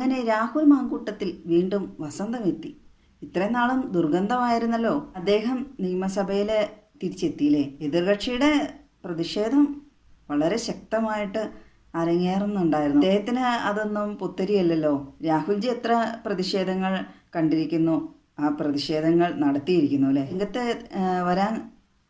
അങ്ങനെ രാഹുൽ മാങ്കൂട്ടത്തിൽ വീണ്ടും വസന്തമെത്തി. ഇത്രയും നാളും ദുർഗന്ധമായിരുന്നല്ലോ. അദ്ദേഹം നിയമസഭയിൽ തിരിച്ചെത്തിയില്ലേ? എതിർകക്ഷിയുടെ പ്രതിഷേധം വളരെ ശക്തമായിട്ട് അരങ്ങേറുന്നുണ്ടായിരുന്നു. അദ്ദേഹത്തിന് അതൊന്നും പുത്തരിയല്ലല്ലോ. രാഹുൽജി എത്ര പ്രതിഷേധങ്ങൾ കണ്ടിരിക്കുന്നു? ആ പ്രതിഷേധങ്ങൾ നടത്തിയിരിക്കുന്നു അല്ലേ? രംഗത്ത് വരാൻ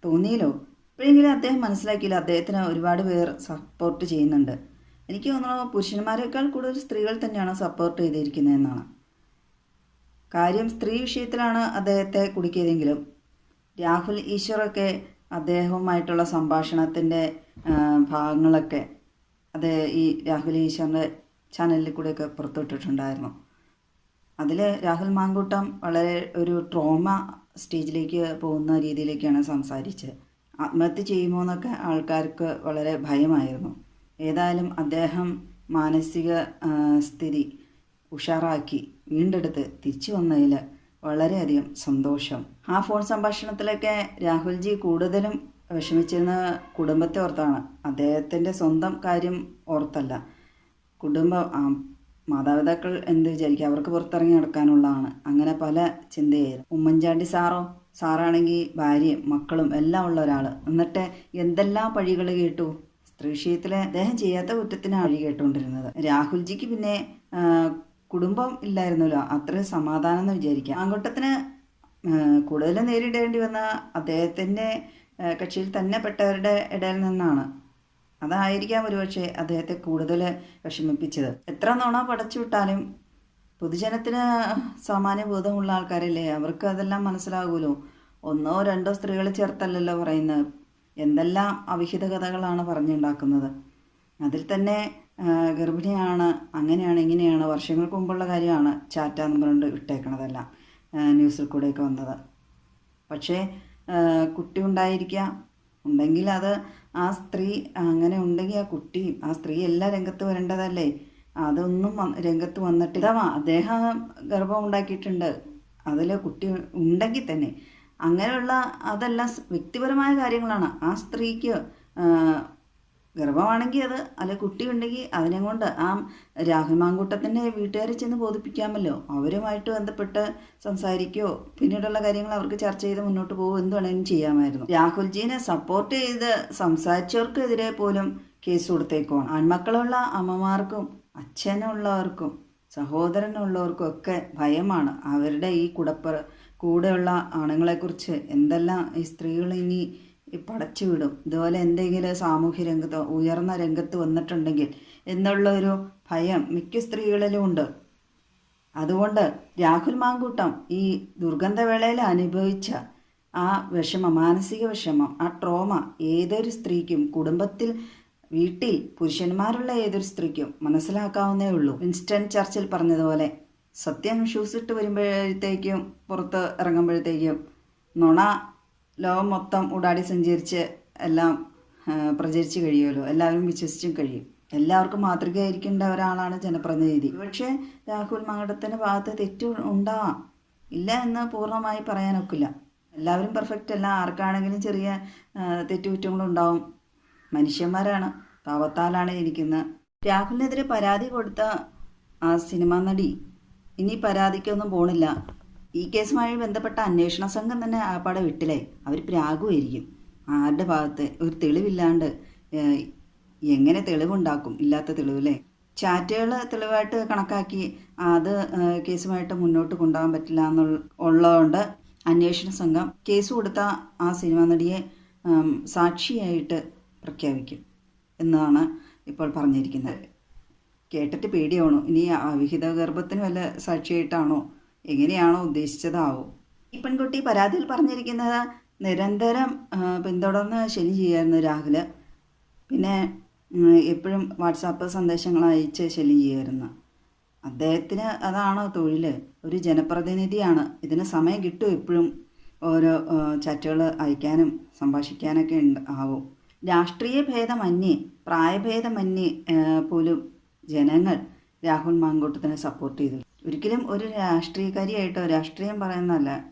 തോന്നിയല്ലോ. ഇപ്പോഴെങ്കിലും അദ്ദേഹം മനസ്സിലാക്കിയില്ല. അദ്ദേഹത്തിന് ഒരുപാട് പേർ സപ്പോർട്ട് ചെയ്യുന്നുണ്ട്. എനിക്ക് തോന്നുന്നു പുരുഷന്മാരെക്കാൾ കൂടുതൽ സ്ത്രീകൾ തന്നെയാണ് സപ്പോർട്ട് ചെയ്തിരിക്കുന്നതെന്നാണ് കാര്യം സ്ത്രീ വിഷയത്തിലാണ് അദ്ദേഹത്തെ കുടുക്കിയതെങ്കിലും രാഹുൽ ഈശ്വറൊക്കെ അദ്ദേഹവുമായിട്ടുള്ള സംഭാഷണത്തിന്റെ ഭാഗങ്ങളൊക്കെ അത് ഈ രാഹുൽ ഈശ്വറിന്റെ ചാനലിൽ കൂടെയൊക്കെ പുറത്തുവിട്ടിട്ടുണ്ടായിരുന്നു. അതിൽ രാഹുൽ മാങ്കൂട്ടം വളരെ ഒരു ട്രോമ സ്റ്റേജിലേക്ക് പോകുന്ന രീതിയിലേക്കാണ് സംസാരിച്ചത്. ആത്മഹത്യ ചെയ്യുമോ എന്നൊക്കെ ആൾക്കാർക്ക് വളരെ ഭയമായിരുന്നു. ഏതായാലും അദ്ദേഹം മാനസിക സ്ഥിതി ഉഷാറാക്കി വീണ്ടെടുത്ത് തിരിച്ചു വന്നതിൽ വളരെയധികം സന്തോഷം. ആ ഫോൺ സംഭാഷണത്തിലൊക്കെ രാഹുൽജി കൂടുതലും വിഷമിച്ചിരുന്ന കുടുംബത്തെ ഓർത്താണ്. അദ്ദേഹത്തിന്റെ സ്വന്തം കാര്യം ഓർത്തല്ല. കുടുംബം മാതാപിതാക്കൾ എന്ത് വിചാരിക്കുക അവർക്ക് പുറത്തിറങ്ങി നടക്കാനുള്ളതാണ്. അങ്ങനെ പല ചിന്തയായിരുന്നു. ഉമ്മൻചാണ്ടി സാറോ സാറാണെങ്കിൽ ഭാര്യയും മക്കളും എല്ലാം ഉള്ള ഒരാൾ എന്നിട്ട് എന്തെല്ലാം പഴികൾ കേട്ടു? വിഷയത്തിൽ അദ്ദേഹം ചെയ്യാത്ത കുറ്റത്തിനാണ് അഴി കേട്ടുകൊണ്ടിരുന്നത്. രാഹുൽജിക്ക് പിന്നെ കുടുംബം ഇല്ലായിരുന്നല്ലോ. അത്ര സമാധാനം എന്ന് വിചാരിക്കാം. ആൺകുട്ടത്തിന് കൂടുതലും നേരിടേണ്ടി വന്ന അദ്ദേഹത്തിന്റെ കക്ഷിയിൽ തന്നെ പെട്ടവരുടെ ഇടയിൽ നിന്നാണ്. അതായിരിക്കാം ഒരുപക്ഷെ അദ്ദേഹത്തെ കൂടുതൽ വിഷമിപ്പിച്ചത്. എത്ര നോണ പടച്ചു വിട്ടാലും പൊതുജനത്തിന് സാമാന്യ ബോധമുള്ള ആൾക്കാരല്ലേ? അവർക്ക് അതെല്ലാം മനസ്സിലാകുമല്ലോ. ഒന്നോ രണ്ടോ സ്ത്രീകൾ ചേർത്തല്ലല്ലോ പറയുന്നത്. എന്തെല്ലാം അവിഹിത കഥകളാണ് പറഞ്ഞുണ്ടാക്കുന്നത്. അതിൽ തന്നെ ഗർഭിണിയാണ് അങ്ങനെയാണ് ഇങ്ങനെയാണ് വർഷങ്ങൾക്ക് മുമ്പുള്ള കാര്യമാണ് ചാറ്റാന്ന് പറഞ്ഞിട്ട് ഇട്ടേക്കണതെല്ലാം ന്യൂസിൽ കൂടെയൊക്കെ വന്നത്. പക്ഷേ കുട്ടി ഉണ്ടായിരിക്കാം ഉണ്ടെങ്കിൽ അത് ആ സ്ത്രീ അങ്ങനെ ഉണ്ടെങ്കിൽ ആ കുട്ടിയും ആ സ്ത്രീ എല്ലാ രംഗത്ത് വരേണ്ടതല്ലേ? അതൊന്നും രംഗത്ത് വന്നിട്ട് ഇതാ അദ്ദേഹം ഗർഭം ഉണ്ടാക്കിയിട്ടുണ്ട്. അതിൽ കുട്ടി ഉണ്ടെങ്കിൽ തന്നെ അങ്ങനെയുള്ള അതെല്ലാം വ്യക്തിപരമായ കാര്യങ്ങളാണ്. ആ സ്ത്രീക്ക് ഗർഭമാണെങ്കിൽ അത് അല്ലെ കുട്ടി ഉണ്ടെങ്കിൽ അതിനെ കൊണ്ട് ആ രാഹുൽ മാങ്കൂട്ടത്തിന്റെ വീട്ടുകാരെ ചെന്ന് ബോധിപ്പിക്കാമല്ലോ. അവരുമായിട്ട് ബന്ധപ്പെട്ട് സംസാരിക്കുകയോ പിന്നീടുള്ള കാര്യങ്ങൾ അവർക്ക് ചർച്ച ചെയ്ത് മുന്നോട്ട് പോകുമോ എന്ത് വേണമെങ്കിലും ചെയ്യാമായിരുന്നു. രാഹുൽജീനെ സപ്പോർട്ട് ചെയ്ത് സംസാരിച്ചവർക്കെതിരെ പോലും കേസ് കൊടുത്തേക്കുവാണ്. ആൺമക്കളുള്ള അമ്മമാർക്കും അച്ഛനുള്ളവർക്കും സഹോദരനുള്ളവർക്കും ഒക്കെ ഭയമാണ്. അവരുടെ ഈ കുടപ്പറ കൂടെയുള്ള ആണുങ്ങളെക്കുറിച്ച് എന്തെല്ലാം ഈ സ്ത്രീകൾ ഇനി പടച്ചു വിടും? ഇതുപോലെ എന്തെങ്കിലും സാമൂഹ്യ രംഗത്തോ ഉയർന്ന രംഗത്ത് വന്നിട്ടുണ്ടെങ്കിൽ എന്നുള്ള ഒരു ഭയം മിക്ക സ്ത്രീകളിലും ഉണ്ട്. അതുകൊണ്ട് രാഹുൽ മാങ്കൂട്ടം ഈ ദുർഗന്ധവേളയിൽ അനുഭവിച്ച ആ വിഷമം മാനസിക വിഷമം ആ ട്രോമ ഏതൊരു സ്ത്രീക്കും കുടുംബത്തിൽ വീട്ടിൽ പുരുഷന്മാരുള്ള ഏതൊരു സ്ത്രീക്കും മനസ്സിലാക്കാവുന്നേ ഉള്ളൂ. വിൻസ്റ്റൺ ചർച്ചിൽ പറഞ്ഞതുപോലെ സത്യം ഷൂസ് ഇട്ട് വരുമ്പോഴത്തേക്കും പുറത്ത് ഇറങ്ങുമ്പോഴത്തേക്കും നുണ ലോകം മൊത്തം ഉടാടി സഞ്ചരിച്ച് എല്ലാം പ്രചരിച്ച് കഴിയുമല്ലോ. എല്ലാവരും വിശ്വസിച്ചും കഴിയും. എല്ലാവർക്കും മാതൃകയായിരിക്കേണ്ട ഒരാളാണ് ജനപ്രതിനിധി. പക്ഷേ രാഹുൽ മങ്കടത്തിന്റെ ഭാഗത്ത് തെറ്റ് ഉണ്ടാവാം. ഇല്ല എന്ന് പൂർണമായി പറയാനൊക്കില്ല. എല്ലാവരും പെർഫെക്റ്റ് അല്ല. ആർക്കാണെങ്കിലും ചെറിയ തെറ്റുകുറ്റങ്ങളുണ്ടാവും മനുഷ്യന്മാരാണ്. പാവത്താലാണ് ഇരിക്കുന്നത് രാഹുലിനെതിരെ പരാതി കൊടുത്ത ആ സിനിമാ നടി ഇനി പരാതിക്കൊന്നും പോണില്ല. ഈ കേസുമായി ബന്ധപ്പെട്ട അന്വേഷണ സംഘം തന്നെ ആപ്പാടെ വിട്ടില്ലേ? അവർ പ്രാഗുമായിരിക്കും ആരുടെ ഭാഗത്ത്? ഒരു തെളിവില്ലാണ്ട് എങ്ങനെ തെളിവുണ്ടാക്കും? ഇല്ലാത്ത തെളിവില്ലേ? ചാറ്റുകൾ തെളിവായിട്ട് കണക്കാക്കി അത് കേസുമായിട്ട് മുന്നോട്ട് കൊണ്ടുപോകാൻ പറ്റില്ല എന്നുള്ള ഉള്ളതുകൊണ്ട് അന്വേഷണ സംഘം കേസ് കൊടുത്ത ആ സിനിമാ നടിയെ സാക്ഷിയായിട്ട് പ്രഖ്യാപിക്കും. എന്നാണ് ഇപ്പോൾ പറഞ്ഞിരിക്കുന്നത്. കേട്ടിട്ട് പേടിയാണോ ഇനി അവിഹിത ഗർഭത്തിന് വല്ല സാക്ഷിയായിട്ടാണോ? എങ്ങനെയാണോ ഉദ്ദേശിച്ചതാവോ? ഈ പെൺകുട്ടി പരാതിയിൽ പറഞ്ഞിരിക്കുന്നത് നിരന്തരം പിന്തുടർന്ന് ശനി ചെയ്യായിരുന്നു രാഹുൽ. പിന്നെ എപ്പോഴും വാട്സാപ്പ് സന്ദേശങ്ങൾ അയച്ച് ശല്യം ചെയ്യുമായിരുന്നു അദ്ദേഹത്തിന് അതാണോ തൊഴിൽ ഒരു ജനപ്രതിനിധിയാണ്. ഇതിന് സമയം കിട്ടും എപ്പോഴും. ഓരോ ചാറ്റുകൾ അയക്കാനും സംഭാഷിക്കാനൊക്കെ ഉണ്ട് ആവും. രാഷ്ട്രീയ ഭേദമന്യേ പ്രായഭേദമന്യേ പോലും ജനങ്ങൾ രാഹുൽ മാങ്കൂട്ടത്തിനെ സപ്പോർട്ട് ചെയ്തു. ഒരിക്കലും ഒരു രാഷ്ട്രീയക്കാരിയായിട്ടോ രാഷ്ട്രീയം പറയുന്നതല്ല.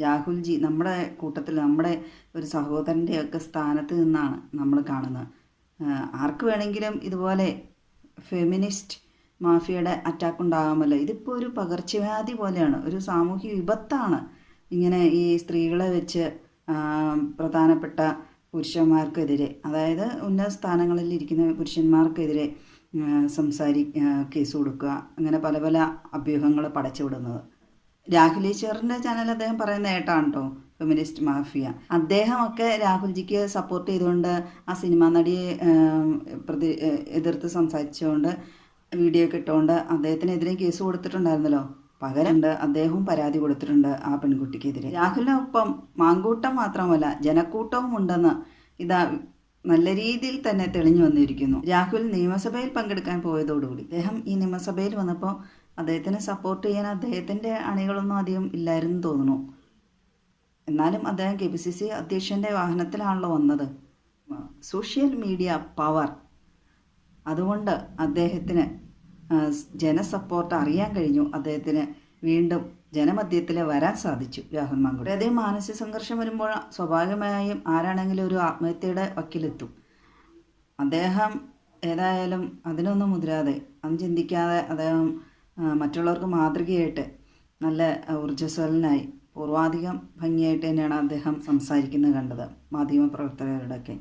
രാഹുൽജി നമ്മുടെ കൂട്ടത്തിൽ നമ്മുടെ ഒരു സഹോദരന്റെയൊക്കെ സ്ഥാനത്ത് നിന്നാണ് നമ്മൾ കാണുന്നത്. ആർക്ക് വേണമെങ്കിലും ഇതുപോലെ ഫെമിനിസ്റ്റ് മാഫിയയുടെ അറ്റാക്ക് ഉണ്ടാകാമല്ലോ. ഇതിപ്പോൾ ഒരു പകർച്ചവ്യാധി പോലെയാണ്. ഒരു സാമൂഹ്യ വിപത്താണ്. ഇങ്ങനെ ഈ സ്ത്രീകളെ വെച്ച് പ്രധാനപ്പെട്ട പുരുഷന്മാർക്കെതിരെ അതായത് ഉന്നത സ്ഥാനങ്ങളിൽ ഇരിക്കുന്ന പുരുഷന്മാർക്കെതിരെ സംസാരി കേസ് കൊടുക്കുക. അങ്ങനെ പല പല അഭ്യൂഹങ്ങൾ പടച്ചു വിടുന്നത്. ഈശ്വറിന്റെ ചാനൽ അദ്ദേഹം പറയുന്ന ഏട്ടാണ് കേട്ടോ ഫെമിനിസ്റ്റ് മാഫിയ അദ്ദേഹമൊക്കെ രാഹുൽജിക്ക് സപ്പോർട്ട് ചെയ്തുകൊണ്ട് ആ സിനിമാ നടിയെ പ്രതി എതിർത്ത് സംസാരിച്ചുകൊണ്ട് വീഡിയോ ഒക്കെ ഇട്ടുകൊണ്ട് അദ്ദേഹത്തിനെതിരെ കേസ് കൊടുത്തിട്ടുണ്ടായിരുന്നല്ലോ. പകരമുണ്ട് അദ്ദേഹവും പരാതി കൊടുത്തിട്ടുണ്ട് ആ പെൺകുട്ടിക്കെതിരെ. രാഹുലിനൊപ്പം മാങ്കൂട്ടം മാത്രമല്ല ജനക്കൂട്ടവും ഉണ്ടെന്ന് ഇതാ നല്ല രീതിയിൽ തന്നെ തെളിഞ്ഞു വന്നിരിക്കുന്നു. രാഹുൽ നിയമസഭയിൽ പങ്കെടുക്കാൻ പോയതോടുകൂടി. അദ്ദേഹം ഈ നിയമസഭയിൽ വന്നപ്പോൾ അദ്ദേഹത്തിനെ സപ്പോർട്ട് ചെയ്യാൻ അദ്ദേഹത്തിന്റെ അണികളൊന്നും അധികം ഇല്ലായിരുന്നു തോന്നുന്നു. എന്നാലും അദ്ദേഹം കെ പി സി സി വാഹനത്തിലാണല്ലോ വന്നത്. സോഷ്യൽ മീഡിയ പവർ അതുകൊണ്ട് അദ്ദേഹത്തിന് ജനസപ്പോർട്ട് അറിയാൻ കഴിഞ്ഞു. അദ്ദേഹത്തിന് വീണ്ടും ജനമധ്യത്തിൽ വരാൻ സാധിച്ചു രാഹുൽ മാങ്കുടി അതേ മാനസിക സംഘർഷം വരുമ്പോൾ സ്വാഭാവികമായും ആരാണെങ്കിലും ഒരു ആത്മഹത്യയുടെ വക്കിലെത്തും. അദ്ദേഹം ഏതായാലും അതിനൊന്നും മുതിരാതെ അത് ചിന്തിക്കാതെ അദ്ദേഹം മറ്റുള്ളവർക്ക് മാതൃകയായിട്ട് നല്ല ഊർജസ്വലനായി പൂർവാധികം ഭംഗിയായിട്ട് തന്നെയാണ് അദ്ദേഹം സംസാരിക്കുന്നത് കണ്ടത് മാധ്യമപ്രവർത്തകരോടൊക്കെ